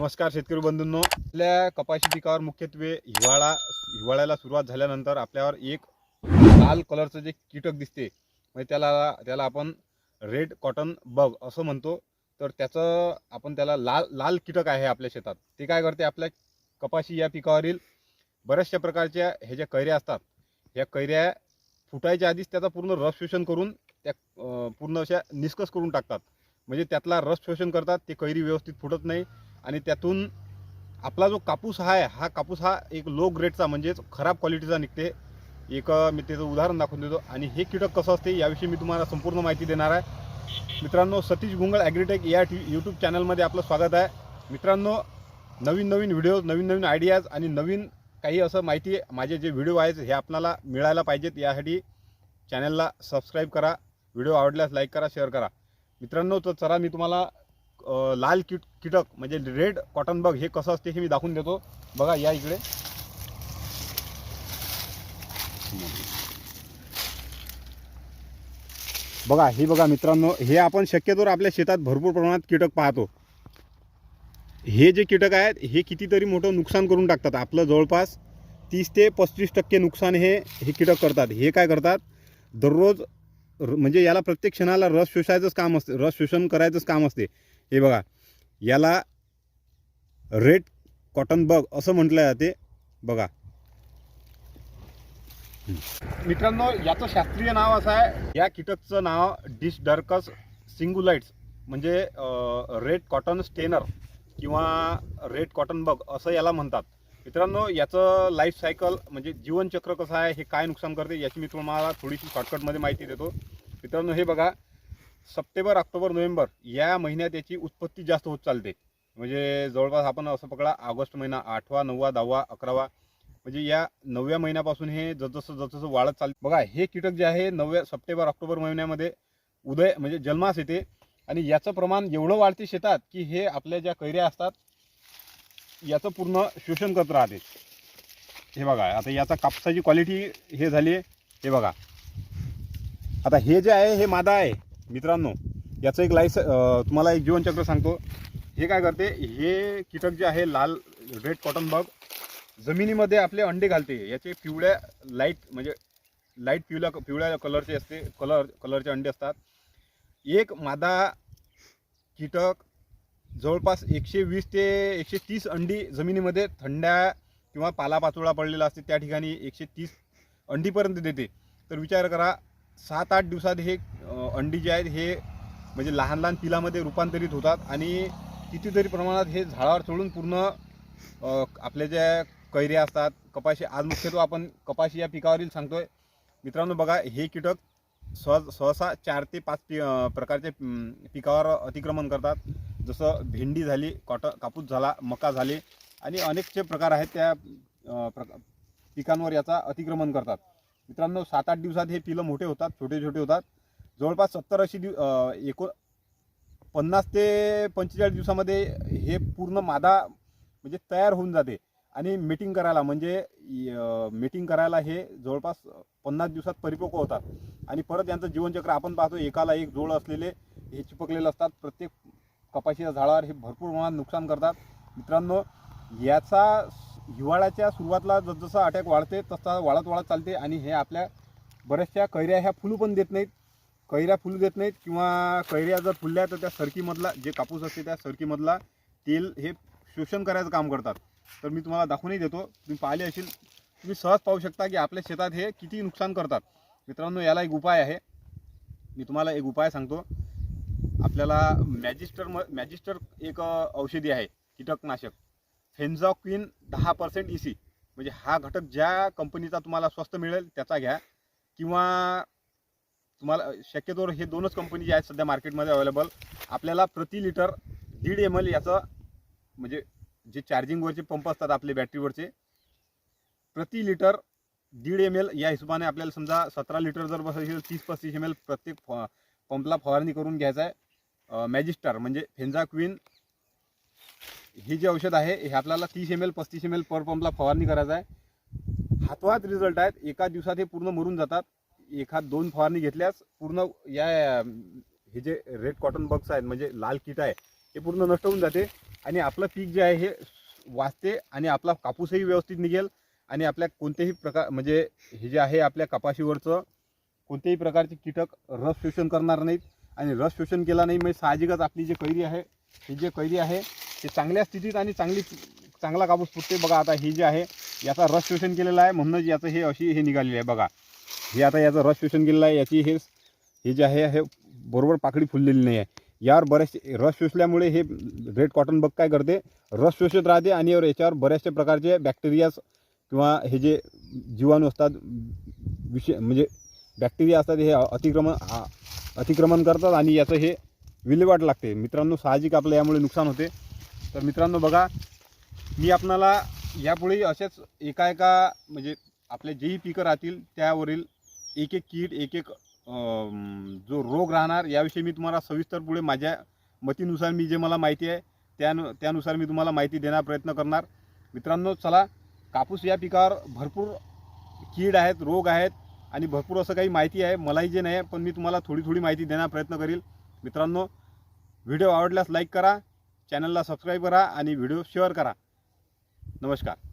नमस्कार शेतकरी बंधूंनो. आपल्या कपाशी पिकावर मुख्यत्वे हिवाळा हिवाळ्याला सुरुवात झाल्यानंतर आपल्यावर एक लाल कलरचं जे कीटक दिसते म्हणजे त्याला त्याला आपण रेड कॉटन बग असं म्हणतो. तर त्याचं आपण त्याला लाल लाल कीटक आहे आपल्या शेतात. ते काय करते आपल्या कपाशी या पिकावरील बऱ्याचशा प्रकारच्या ह्या ज्या कैऱ्या असतात ह्या कैऱ्या फुटायच्या आधीच त्याचा पूर्ण रस शोषण करून त्या पूर्ण अशा निष्कस करून टाकतात. म्हणजे त्यातला रस शोषण करतात ते कैरी व्यवस्थित फुटत नाही. आणि त्यातून आपला जो कापूस आहे हा कापूस हा एक लो ग्रेडचा म्हणजेच खराब क्वालिटीचा निघते. एक मी त्याचं उदाहरण दाखवून देतो. आणि हे कीटक कसं असते याविषयी मी तुम्हाला संपूर्ण माहिती देणार आहे. मित्रांनो सतीश गुंगळ ॲग्रीटेक या टी यूट्यूब चॅनलमध्ये आपलं स्वागत आहे. मित्रांनो नवीन नवीन व्हिडिओ नवीन नवीन आयडियाज आणि नवीन काही असं माहिती माझे जे व्हिडिओ आहेत हे आपल्याला मिळायला पाहिजेत. यासाठी चॅनलला सबस्क्राईब करा. व्हिडिओ आवडल्यास लाईक करा शेअर करा. मित्रांनो तर चला मी तुम्हाला लाल कीट कीटक म्हणजे रेड कॉटन बग हे कसं असते हे मी दाखवून देतो. बघा या इकडे. बघा हे बघा मित्रांनो हे आपण शक्यतोवर आपल्या शेतात भरपूर प्रमाणात कीटक पाहतो. हे जे कीटक आहेत हे कितीतरी मोठं नुकसान करून टाकतात. आपलं जवळपास तीस ते पस्तीस टक्के नुकसान हे हे कीटक करतात. हे काय करतात? दररोज म्हणजे याला प्रत्येक क्षणाला रस शोषायचंच काम असते रस शोषण करायचंच काम असते. हे बघा याला रेड कॉटन बग असं म्हटलं जाते. बघा. मित्रांनो याचं शास्त्रीय नाव असं आहे. या कीटकचं नाव डिश डार्कस सिंगुलाइट्स म्हणजे रेड कॉटन स्टेनर किंवा रेड कॉटन बग असं याला म्हणतात. मित्रांनो याचं लाईफ सायकल म्हणजे जीवनचक्र कसं आहे हे काय नुकसान करते याची मी तुम्हाला थोडीशी शॉर्टकटमध्ये माहिती देतो. मित्रांनो हे बघा. सप्टेंबर ऑक्टोबर नोव्हेंबर या महिन्यात याची उत्पत्ती जास्त होत चालते. म्हणजे जवळपास आपण असं पकडा ऑगस्ट महिना आठवा नववा दहावा अकरावा म्हणजे या नवव्या महिन्यापासून हे जसजसं जसजसं वाढत चालते. बघा हे कीटक जे आहे नवव्या सप्टेंबर ऑक्टोबर महिन्यामध्ये उदय म्हणजे जन्मास येते. आणि याचं प्रमाण एवढं वाढते शेतात की हे आपल्या ज्या कैऱ्या असतात याचं पूर्ण शोषण करत राहते. हे बघा आता याचा कापसाची क्वालिटी हे झाली आहे. हे बघा. आता हे जे आहे हे मादा आहे. मित्रांनो याचं एक लाईस तुम्हाला एक जीवनचक्र सांगतो. हे काय करते हे कीटक जे आहे लाल रेड कॉटन बग जमिनीमध्ये आपले अंडे घालते. याचे पिवळ्या लाइट म्हणजे लाइट पिवळ्या पिवळ्या कलरचे असते. कलर कलरचे अंडे असतात. एक मादा कीटक जवळपास एकशे वीस ते एकशे तीस अंडी जमिनीमध्ये थंड्या किंवा पालापाचोळा पडलेला असते. त्या ठिकाणी एकशे तीस अंडीपर्यंत देते. तर विचार करा सात आठ दिवसात हे अंडी जे आहेत हे म्हणजे लहान लहान पिलामध्ये रूपांतरित होतात आणि कितीतरी प्रमाणात हे झाडावर चढून पूर्ण आपल्या ज्या कैऱ्या असतात कपाशी आज मुख्यत्वे आपण कपाशी या पिकावरील सांगतोय. मित्रांनो बघा हे कीटक सहज सहसा चार ते पाच पि प्रकारचे पिकावर अतिक्रमण करतात. जसं भेंडी झाली कॉटन कापूस झाला मका झाले आणि अनेकचे प्रकार आहेत त्या प्रका पिकांवर याचा अतिक्रमण करतात. मित्रांनो सात आठ दिवसात हे पिलं मोठे होतात छोटे छोटे होतात. जवळपास सत्तर अशी दिव एकोण एको पन्नास ते पंचेचाळीस दिवसामध्ये हे पूर्ण मादा म्हणजे तयार होऊन जाते आणि मीटिंग करायला म्हणजे मीटिंग करायला हे जवळपास पन्नास दिवसात परिपक्व होतात. आणि परत यांचं जीवनचक्र आपण पाहतो एकाला एक जोड असलेले हे चिपकलेले असतात. प्रत्येक कपाशीच्या झाडावर हे भरपूर प्रमाणात नुकसान करतात. मित्रांनो याचा हिवाळ्याच्या सुरुवातीला जसजसा अटॅक वाढते तसा वाढत वाढत चालते आणि हे आपल्या बऱ्याचशा कैऱ्या ह्या फुलू पण देत नाहीत. कैऱ्या फुलू देत नाहीत किंवा कैऱ्या जर फुलल्या तर त्या सरकीमधला जे कापूस असते त्या सरकीमधला तेल हे शोषण करायचं काम करतात. तर मी तुम्हाला दाखवूनही देतो. तुम्ही पाहिले असेल तुम्ही सहज पाहू शकता की आपल्या शेतात हे किती नुकसान करतात. मित्रांनो याला एक उपाय आहे. मी तुम्हाला एक उपाय सांगतो. आपल्याला मॅजिस्टर म मॅजिस्टर एक औषधी आहे कीटकनाशक. फेन्झॉक्विन दहा पर्सेंट ई सी म्हणजे हा घटक ज्या कंपनीचा तुम्हाला स्वस्त मिळेल त्याचा घ्या. किंवा तुम्हाला शक्यतोवर हे दोनच कंपनी जे आहेत सध्या मार्केटमध्ये अवेलेबल आपल्याला प्रति लिटर दीड एम एल याचं म्हणजे जे चार्जिंगवरचे पंप असतात आपले बॅटरीवरचे प्रति लिटर दीड एम एल या हिशोबाने आपल्याला समजा सतरा लिटर जर बसायची तर तीस पस्तीस एम एल प्रत्येक फ- पंपला फवारणी करून घ्यायचा आहे. मॅजिस्टार म्हणजे फेन्झा क्वीन हे जे औषध आहे हे आपल्याला तीस एम एल पस्तीस एम एल पर पंपला फवारणी करायचं आहे. हातोहात रिझल्ट आहेत एका दिवसात हे पूर्ण मरून जातात. एखाद दोन फवारणी घेतल्यास पूर्ण या हे जे रेड कॉटन बग्स आहेत म्हणजे लाल कीट आहे हे पूर्ण नष्ट होऊन जाते. आणि आपलं पीक जे आहे हे वाचते आणि आपला कापूसही व्यवस्थित निघेल. आणि आपल्या कोणत्याही प्रकार म्हणजे हे जे आहे आपल्या कपाशीवरचं कोणत्याही प्रकारचे कीटक रस शोषण करणार नाहीत. आणि रस शोषण केला नाही म्हणजे साहजिकच आपली जी कैरी आहे ही जे कैरी आहे ते चांगल्या स्थितीत आणि चांगली चांगला कापूस फुटते बघा आता ही जे आहे याचा रस शोषण केलेला आहे. म्हणूनच याचं हे अशी हे निघालेली आहे. बघा हे आता याचं रस शोषण केलेलं आहे. याची हे हे जे आहे हे बरोबर पाकळी फुललेली नाही आहे. यावर बरेचसे रस शोषल्यामुळे हे रेड कॉटन बग काय करते? रस शोषत राहते आणि याच्यावर बऱ्याचशा प्रकारचे बॅक्टेरियाज किंवा हे जे जीवाणू असतात विषय म्हणजे बॅक्टेरिया असतात हे अतिक्रमण अतिक्रमण करतात आणि याचं हे विल्हेवाट लागते. मित्रांनो साहजिक आपलं यामुळे नुकसान होते. तर मित्रांनो बघा मी आपणाला यापुढेही असेच एका एका म्हणजे आपले जेही पिकं राहतील त्यावरील एक एक कीड एक एक जो रोग राहणार याविषयी मी तुम्हाला सविस्तर पुढे माझ्या मतीनुसार मी जे मला माहिती आहे त्यानु त्यानुसार मी तुम्हाला माहिती देण्याचा प्रयत्न करणार. मित्रांनो चला कापूस या पिकावर भरपूर कीड आहेत रोग आहेत आणि भरपूर असं काही माहिती आहे मलाही जे नाही आहे पण मी तुम्हाला थोडी थोडी माहिती देण्याचा प्रयत्न करील. मित्रांनो व्हिडिओ आवडल्यास लाईक करा चॅनलला सबस्क्राईब करा आणि व्हिडिओ शेअर करा. नमस्कार.